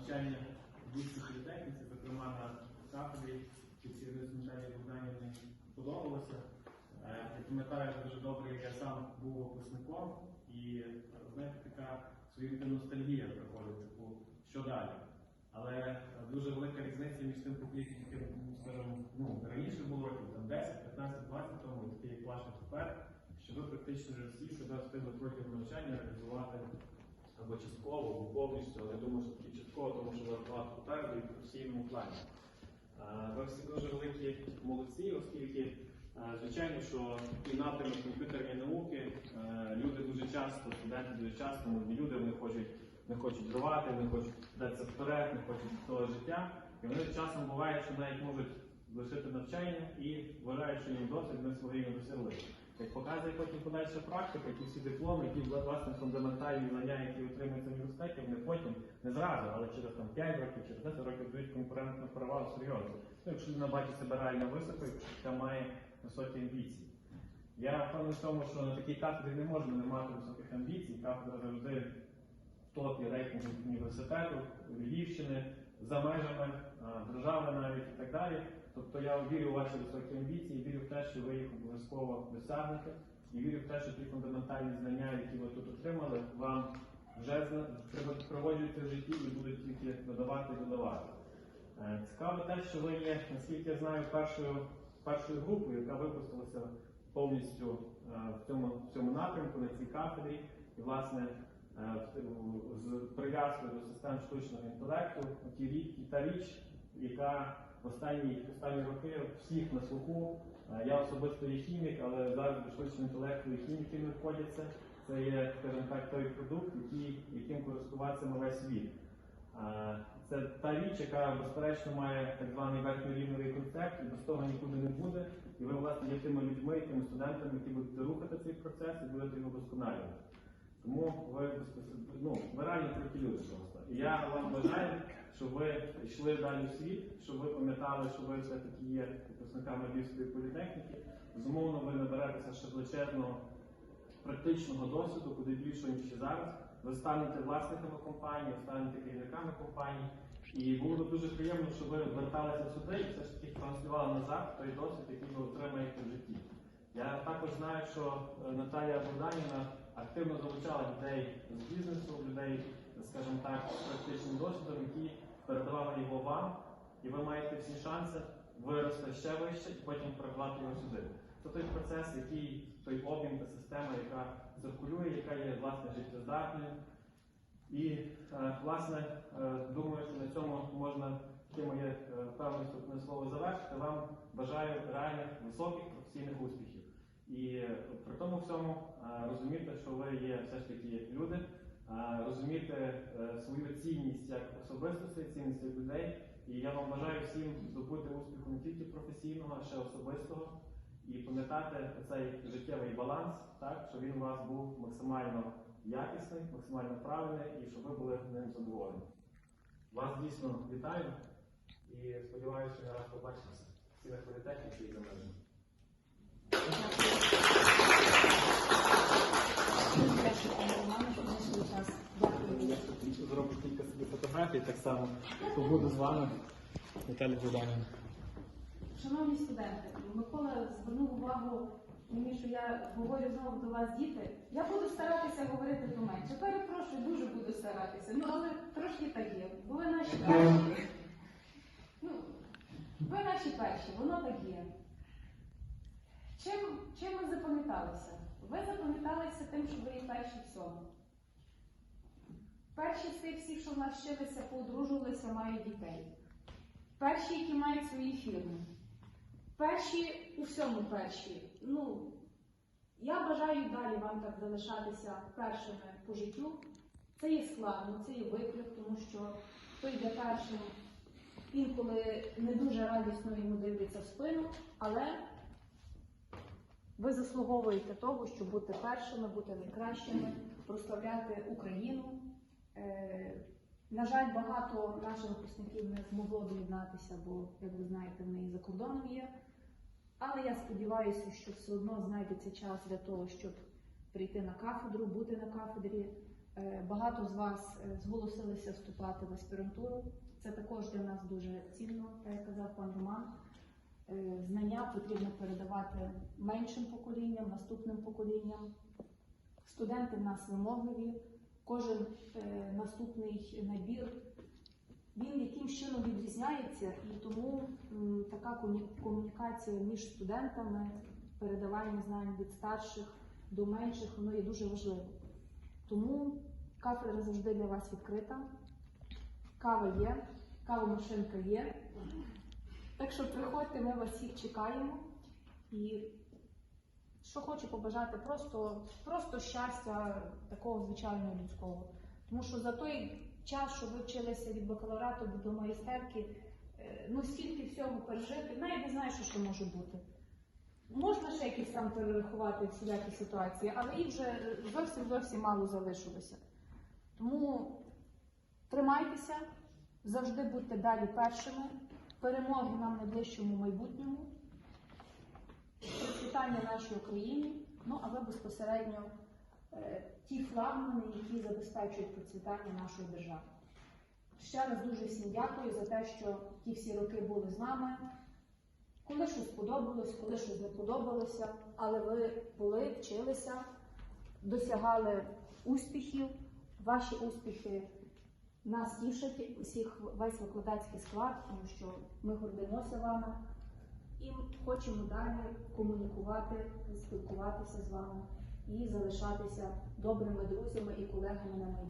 навчання в вищій політехніці, зокрема на кафедрі Тетяни Наталії Богданівни подобалося. Е, Я пам'ятаю дуже добре, як я сам був випускником, і знаєте, така своєрідна ностальгія приходить, типу, що далі. Але дуже велика різниця між тим поколінням, яким, ну, ну, раніше було років там 10, 15, 20 тому, і таке як ваше тепер, що ви практично вже всі себе встигли протягом навчання реалізувати або частково, або повністю, але я думаю, що таки частково, тому що багато попереду і в професійному плані. Е, Ви всі дуже великі молодці, оскільки, е, звичайно, що і напрямок комп'ютерні науки, е, люди дуже часто, студенти дуже часто, молоді люди, вони хочуть, не хочуть рвати, не хочуть датися вперед, не хочуть того життя. І вони часом буває, що навіть можуть лишити навчання і вважають, що їм досвід ми свої не досягли. Як показує потім подальша практика, ті всі дипломи, ті власне фундаментальні знання, які отримуються в університеті, вони потім не зразу, але через там 5 років, через 10 років дають конкурентну перевагу серйозно. Ну, якщо людина бачить себе реально високо, яка має високі амбіції. Я впевнений в тому, що на такій кафедрі не можна не мати високих амбіцій. Кафедра завжди в топі рейтингу університету, Львівщини, за межами держави навіть і так далі. Тобто я вірю у ваші високі амбіції, вірю що ви їх обов'язково досягнете, і вірю в те, що ті фундаментальні знання, які ви тут отримали, вам вже проводяться в житті і будуть тільки додавати і додавати. Е, Цікаво те, що ви є, наскільки я знаю, першою, першою групою, яка випустилася повністю е, в цьому, в цьому напрямку, на цій кафедрі, і власне е, з прив'язкою до систем штучного інтелекту, ті та річ, яка в останні, останні роки всіх на слуху. Е, Я особисто є хімік, але зараз до штучного інтелекту і хіміки не входяться. Це є, скажімо так, той продукт, який, яким користуватися весь світ. Е, Це та річ, яка безперечно має так званий верхньорівневий концепт, і без того нікуди не буде. І ви, власне, є тими людьми, тими студентами, які будете рухати цей процес і будете його вдосконалювати. Тому ви ну, ви реально круті люди просто. І я вам бажаю, щоб ви йшли далі в світ, щоб ви пам'ятали, що ви все-таки є випускниками Львівської політехніки. Безумовно, ви наберетеся ще величезного практичного досвіду, куди більше, ніж зараз. Ви станете власниками компанії, станете керівниками компанії. І було б дуже приємно, щоб ви верталися сюди і все ж таки транслювали назад той досвід, який ви отримаєте в житті. Я також знаю, що е, Наталія Богданівна активно залучала людей з бізнесу, людей, скажімо так, з практичним досвідом, які передавали його вам, і ви маєте всі шанси вирости ще вище і потім передавати його сюди. Це той процес, який той обмін та система, яка циркулює, яка є власне життєздатною. І е, власне е, думаю, що на цьому можна таке моє е, певне вступне слово завершити. Вам бажаю реальних високих професійних успіхів. І е, при тому всьому е, розуміти, що ви є все ж таки люди, розуміти свою цінність як особистості, цінність як людей. І я вам бажаю всім здобути успіху не тільки професійного, а ще особистого. І пам'ятати цей життєвий баланс, так, щоб він у вас був максимально якісний, максимально правильний і щоб ви були ним задоволені. Вас дійсно вітаю і сподіваюся, що не раз побачимося в цілих політехніці і за тут зроблю кілька собі фотографій так само. Побуду з вами, Наталя Богданівна. Шановні студенти, Микола звернув увагу мені, що я говорю знову до вас, діти. Я буду старатися говорити поменше. Перепрошую, дуже буду старатися. Ну, але трошки так є. Бо ви наші перші. Ви наші перші, воно так є. Чим, чим ви запам'яталися? Ви запам'яталися тим, що ви є перші в цьому. Перші з тих всіх, що в нас вчилися, поодружувалися, мають дітей. Перші, які мають свої фірми. Перші у всьому перші. Ну, я бажаю далі вам так залишатися першими по життю. Це є складно, це є виклик, тому що хто йде першим, інколи не дуже радісно йому дивиться в спину, але ви заслуговуєте того, щоб бути першими, бути найкращими, прославляти Україну. Е, на жаль, багато наших випускників не змогло доєднатися, бо, як ви знаєте, вони і за кордоном є. Але я сподіваюся, що все одно знайдеться час для того, щоб прийти на кафедру, бути на кафедрі. Е, Багато з вас е, зголосилися вступати в аспірантуру. Це також для нас дуже цінно, так як казав пан Роман. Е, Знання потрібно передавати меншим поколінням, наступним поколінням. Студенти в нас вимогливі, кожен наступний набір він якимсь чином відрізняється, і тому така комунікація між студентами, передавання знань від старших до менших, воно є дуже важливо. Тому кафедра завжди для вас відкрита. Кава є, кавомашинка є. Так що приходьте, ми вас всіх чекаємо. І що хочу побажати, просто, просто щастя такого звичайного людського. Тому що за той час, що ви вчилися від бакалаврату до майстерки, е, ну скільки всього пережити, навіть не знаю, що, що може бути. Ще якісь там перерахувати всілякі ситуації, але їх вже зовсім зовсім мало залишилося. Тому тримайтеся, завжди будьте далі першими. Перемоги нам в найближчому майбутньому, процвітання нашій Україні, ну а ви безпосередньо е, ті флагмани, які забезпечують процвітання нашої держави. Ще раз дуже всім дякую за те, що ті всі роки були з нами. Коли щось сподобалось, коли щось не подобалося, але ви були, вчилися, досягали успіхів. Ваші успіхи нас тішать, усіх весь викладацький склад, тому що ми гордимося вами і хочемо далі комунікувати, спілкуватися з вами і залишатися добрими друзями і колегами на.